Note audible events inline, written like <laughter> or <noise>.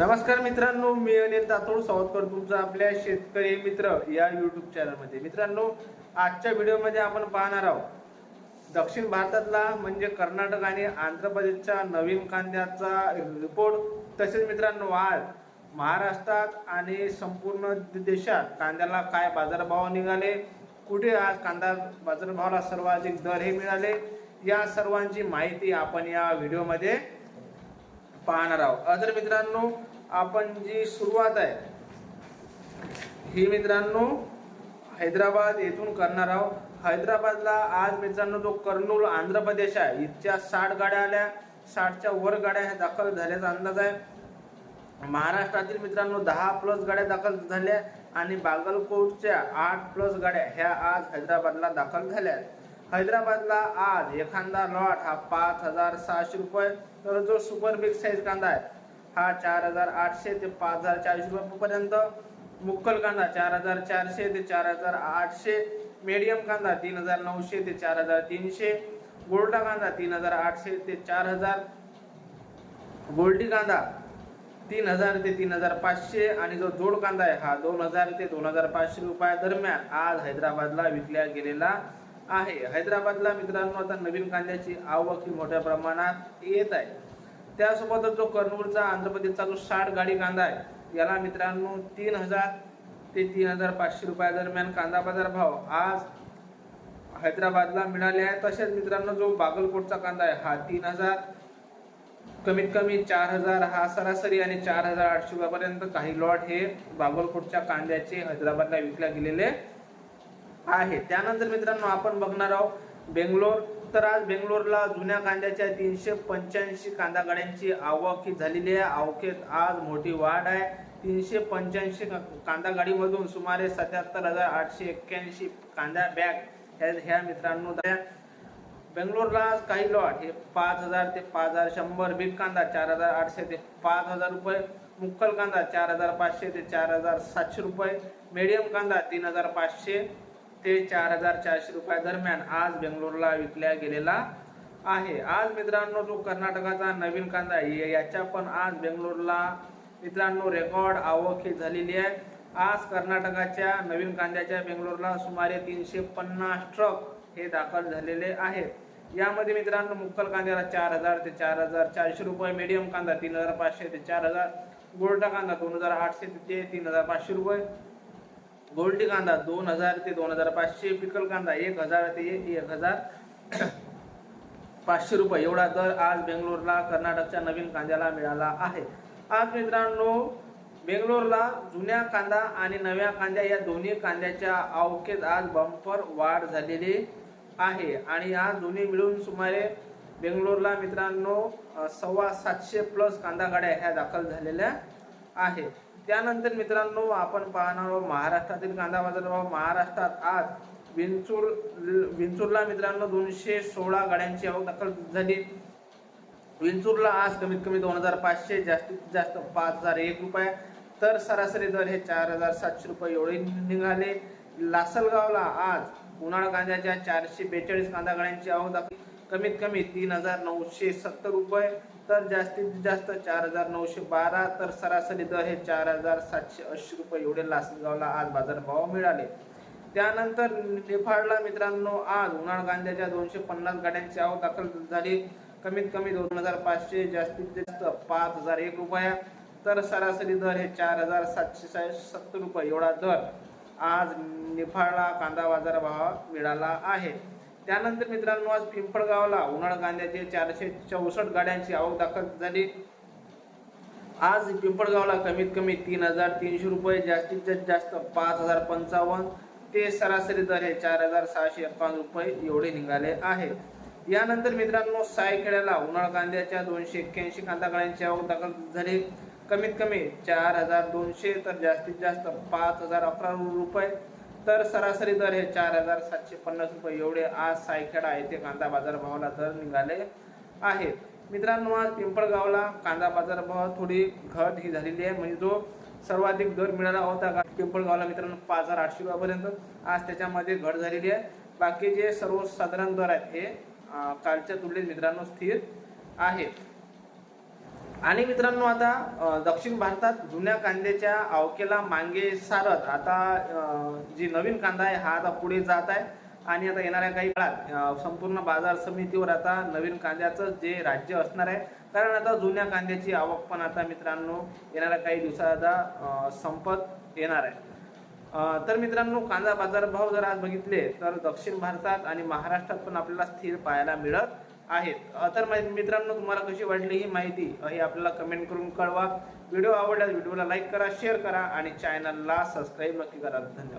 नमस्कार मित्रांनो मी अनिल तातोड सावतकर तुमचं आपल्या शेतकरी मित्र या युट्यूब चॅनलमध्ये मित्रांनो आजच्या व्हिडिओमध्ये आपण पाहणार आहोत दक्षिण भारतातला म्हणजे कर्नाटक आणि आंध्र प्रदेशच्या नवीन कांद्याचा रिपोर्ट तसेच मित्रांनो आज महाराष्ट्रात आणि संपूर्ण देशात कांद्याला काय बाजारभाव निघाले कुठे आज कांदा बाजारभावाला सर्वाधिक दर हे मिळाले या सर्वांची माहिती आपण या व्हिडिओमध्ये पाहणार आहोत. अदर मित्रांनो आपण जी सुरुवात आहे ही मित्रांनो हैदराबाद येथून करणार आहोत. हैदराबादला आज मित्रांनो जो कर्नूल आंध्र प्रदेश आहे इथच्या साठ गाड्या आल्या. साठच्या वर गाड्या ह्या दाखल झाल्याचा अंदाज आहे. महाराष्ट्रातील मित्रांनो दहा प्लस गाड्या दाखल झाल्या आणि बागलकोटच्या आठ प्लस गाड्या ह्या आज हैदराबादला दाखल झाल्या हैदराबादला आज एखादा लॉट हा पाच हजार सहाशे रुपये. तर जो सुपर बिग साईज कांदा आहे हा चार हजार आठशे ते पाच हजार चारशे रुपयापर्यंत. मुक्कल कांदा चार हजार चारशे ते चार हजार आठशे. मीडियम कांदा तीन हजार नऊशे ते चार हजार तीनशे. गोल्डा कांदा तीन हजार आठशे ते चार हजार. गोल्डी कांदा तीन हजार ते तीन हजार पाचशे. आणि जो जोड कांदा आहे हा दोन हजार ते दोन हजार पाचशे रुपया दरम्यान आज हैदराबादला विकल्या गेलेला आहे. हैदराबादला मित्रांनो आता नवीन कांद्याची आवक ही मोठ्या प्रमाणात येत आहे. त्यासोबतच जो कर्नूलचा आंध्र प्रदेशचा जो साठ गाडी कांदा आहे याला मित्रांनो तीन हजार ते तीन हजार पाचशे रुपया दरम्यान कांदा बाजार भाव आज हैदराबादला मिळाले आहे. तसेच मित्रांनो जो बागलकोटचा कांदा आहे हा तीन हजार कमीत कमी चार हजार हा सरासरी आणि चार हजार आठशे रुपयापर्यंत काही लॉट हे बागलकोटच्या कांद्याचे हैदराबादला विकल्या गेलेले आहे. त्यानंतर मित्रांनो आपण बघणार आहोत बेंगलोर तर आज बेंगलोरला जुन्या कांद्याच्या तीनशे पंच्याऐंशी कांदा गाड्यांची आवक ही झालेली आहे. आवकेत आज मोठी वाढ आहे. तीनशे पंच्याऐंशी कांदा गाडीमधून सुमारे सत्याहत्तर हजार आठशे एक्क्याऐंशी कांदा बॅग ह्या ह्या मित्रांनो बेंगलोरला आज काही लॉट हे पाच हजार ते पाच हजार शंभर बिग कांदा चार हजार आठशे ते पाच हजार रुपये. मुक्कल कांदा चार हजार पाचशे ते चार हजार सातशे रुपये. मीडियम कांदा तीन हजार पाचशे. ते चार हजार चारशे रुपया दरम्यान आज बेंगलोरला विकल्या गेलेला आहे. आज मित्रांनो जो कर्नाटकाचा नवीन कांदा याच्या पण आज बेंगलोरला मित्रांनो रेकॉर्ड आवक ही झालेली आहे. आज कर्नाटकाच्या नवीन कांद्याच्या बेंगलोरला सुमारे तीनशे पन्नास ट्रक हे दाखल झालेले आहेत यामध्ये मित्रांनो मुक्कल कांद्याला चार हजार ते चार हजार चारशे रुपये मीडियम कांदा तीन हजार पाचशे ते चार हजार गोल्डा कांदा दोन हजार आठशे ते तीन हजार पाचशे रुपये गोल्डी कांदा दोन हजार ते दोन हजार पाचशे पिकल कांदा एक हजार ते एक हजार <clears throat> पाचशे रुपये. एवढा दर आज बेंगलोरला कर्नाटकच्या नवीन कांद्याला मिळाला आहे. आज मित्रांनो बेंगलोरला जुन्या कांदा आणि नव्या कांद्या या दोन्ही कांद्याच्या आवकेत आज बंपर वाढ झालेली आहे. आणि आज दोन्ही मिळून सुमारे बेंगलोरला मित्रांनो सव्वा सातशे प्लस कांदा गाड्या ह्या दाखल झालेल्या आहेत. त्यानंतर मित्रांनो आपण पाहणार आहोत महाराष्ट्रातील कांदा बाजार महाराष्ट्रात आज विंचूर विंचूरला मित्रांनो दोनशे सोळा गाड्यांची आवक दाखल झाली. विंचूरला आज कमीत कमी दोन हजार पाचशे जास्तीत जास्त पाच हजार एक रुपये. तर सरासरी दर हे चार हजार सातशे रुपये एवढे निघाले. लासलगावला आज उन्हाळा कांद्याच्या चारशे बेचाळीस कांदा गाड्यांची आवक दाखल कमीत कमी तीन हजार नऊशे सत्तर रुपये तर जास्तीत जास्त चार हजार नऊशे बारा तर सरासरी दर हे चार हजार सातशे ऐंशी रुपये एवढे लासलगावला आज बाजारभाव मिळाले. त्यानंतर निफाडला मित्रांनो आज उन्हाळ कांद्याच्या दोनशे पन्नास गाड्यांची आवक दाखल झाली. कमीत कमी दोन हजार पाचशे जास्तीत जास्त पाच हजार एक रुपया तर सरासरी दर हे चार हजार सातशे सत्तर रुपये एवढा दर आज निफाडला कांदा बाजार भाव मिळाला आहे. त्यानंतर मित्रांनो आज पिंपळगावला उन्हाळ कांद्याचे चारशे चौसष्ट गाड्यांची आवक दाखल झाली. आज पिंपळगावला कमीत कमी तीन हजार तीनशे रुपये जास्तीत जास्त पाच हजार पंचावन्न ते सरासरी दर हे चार हजार सहाशे एकावन्न रुपये एवढे निघाले आहे. यानंतर मित्रांनो सायखेड्याला उन्हाळ कांद्याच्या दोनशे एक्क्याऐंशी कांदा गाड्यांची आवक दाखल झाली. कमीत कमी चार हजार दोनशे तर जास्तीत जास्त पाच हजार अकरा रुपये. तर सरासरी दर हे चार हजार सातशे पन्नास रुपये. एवढे आज सायखेडा येथे कांदा बाजार भावाला दर निघाले आहेत. मित्रांनो आज पिंपळगावला कांदा बाजार भाव थोडी घट ही झालेली आहे. म्हणजे जो सर्वाधिक दर मिळाला होता का पिंपळगावला मित्रांनो पाच हजार आठशे रुपयापर्यंत आज त्याच्यामध्ये घट झालेली आहे. बाकी जे सर्वसाधारण दर आहेत हे कालच्या तुलनेत मित्रांनो स्थिर आहेत. आणि मित्रांनो आता दक्षिण भारतात जुन्या कांद्याच्या अवकेला मांगे सारत आता जी नवीन कांदा आहे हा आता पुढे जात आहे. आणि आता येणाऱ्या काही काळात संपूर्ण बाजार समितीवर आता नवीन कांद्याचं जे राज्य असणार आहे कारण आता जुन्या कांद्याची आवक पण आता मित्रांनो येणाऱ्या काही दिवसात आता संपत येणार आहे. तर मित्रांनो कांदा बाजारभाव जर आज बघितले तर दक्षिण भारतात आणि महाराष्ट्रात पण आपल्याला स्थिर पाहायला मिळत. आहेत. तर मित्रांनो तुम्हाला कशी वाटली ही माहिती ही आपल्याला कमेंट करून कळवा. व्हिडिओ आवडल्यास व्हिडिओला लाईक करा शेअर करा आणि चॅनलला सबस्क्राईब नक्की करा. धन्यवाद.